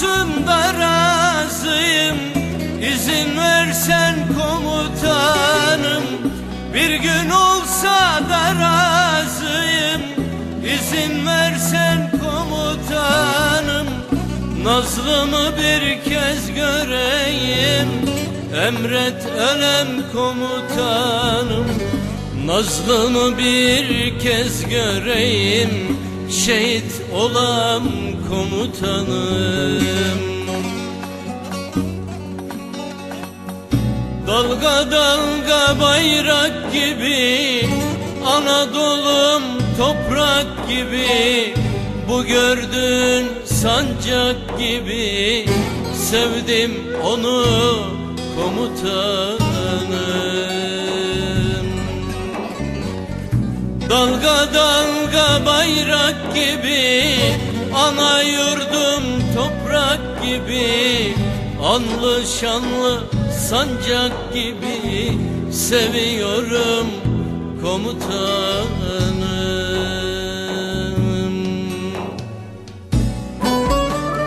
konusunda razıyım. İzin versen komutanım. Bir gün olsa da razıyım. İzin versen komutanım. Nazlımı bir kez göreyim. Emret ölem komutanım. Nazlımı bir kez göreyim Şehit olam komutanım. Dalga dalga bayrak gibi Anadolu'm toprak gibi Bu gördüğün sancak gibi Sevdim onu komutanım Dalga dalga bayrak gibi Ana yurdum toprak gibi Anlı şanlı sancak gibi Seviyorum komutanım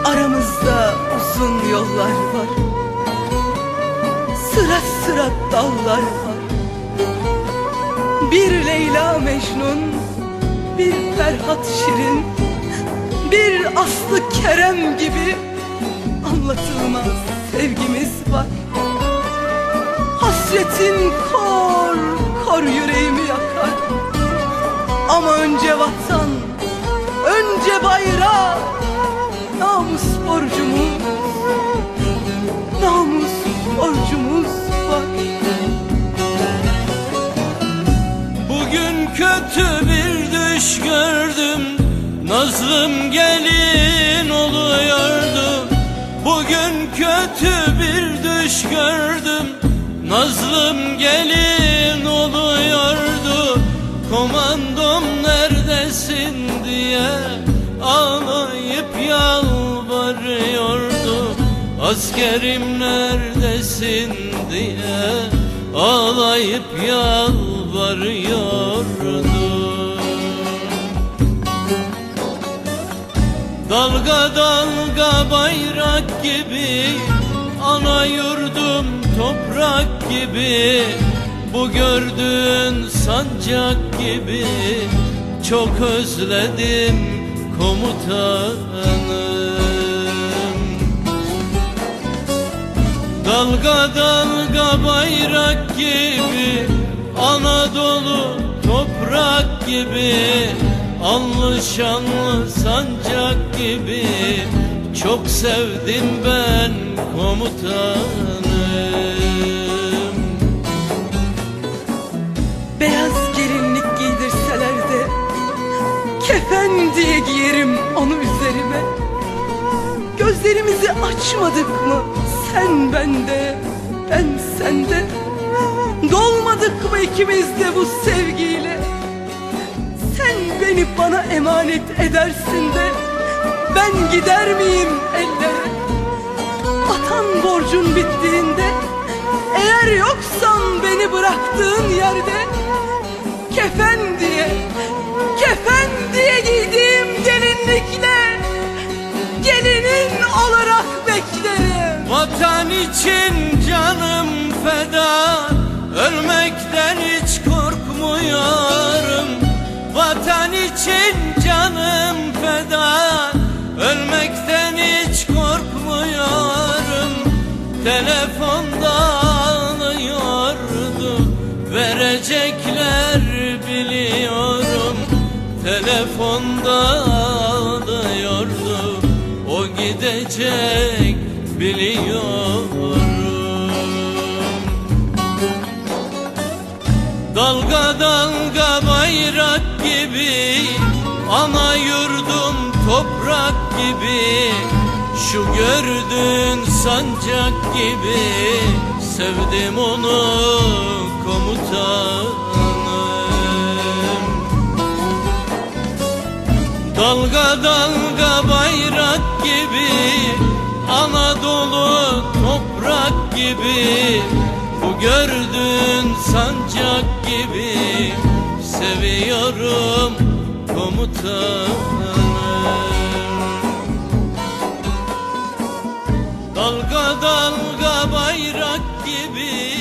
Aramızda uzun yollar var. Sıra sıra dallar var Leyla Mecnun Bir Ferhat Şirin Bir Aslı Kerem gibi Anlatılmaz sevgimiz var. Hasretin kor kor yüreğimi yakar. Ama önce vatan Önce bayrak Namus borcumuz Namus düş gördüm Nazlım gelin oluyordu. Komandom neredesin diye Ağlayıp yalvarıyordu. Askerim neredesin diye Ağlayıp yalvarıyordu. Dalga dalga bayrak gibi Ana yurdum toprak gibi. Bu gördüğün sancak gibi. Çok özledim komutanım. Dalga dalga bayrak gibi Anadolu toprak gibi Anlı şanlı sancak gibi Çok sevdim ben komutanım Beyaz gelinlik giydirseler de Kefen diye giyerim onu üzerime. Gözlerimizi açmadık mı sen bende ben sende? Dolmadık mı ikimiz de bu sevgiyle? Sen beni bana emanet edersin de Ben gider miyim ellere? Vatan borcun bittiğinde Eğer yoksan beni bıraktığın yerde Kefen diye Kefen diye giydiğim gelinlikle Gelinin olarak beklerim. Vatan için canım feda Ölmekten hiç korkmuyorum. Vatan için canım feda Telefonda ağlıyordu. O gidecek biliyorum. Dalga dalga bayrak gibi Ana yurdum toprak gibi. Şu gördüğün sancak gibi Sevdim onu komutanım Dalga dalga bayrak gibi Anadolu toprak gibi. Bu gördüğün sancak gibi Seviyorum komutanım Dalga dalga bayrak gibi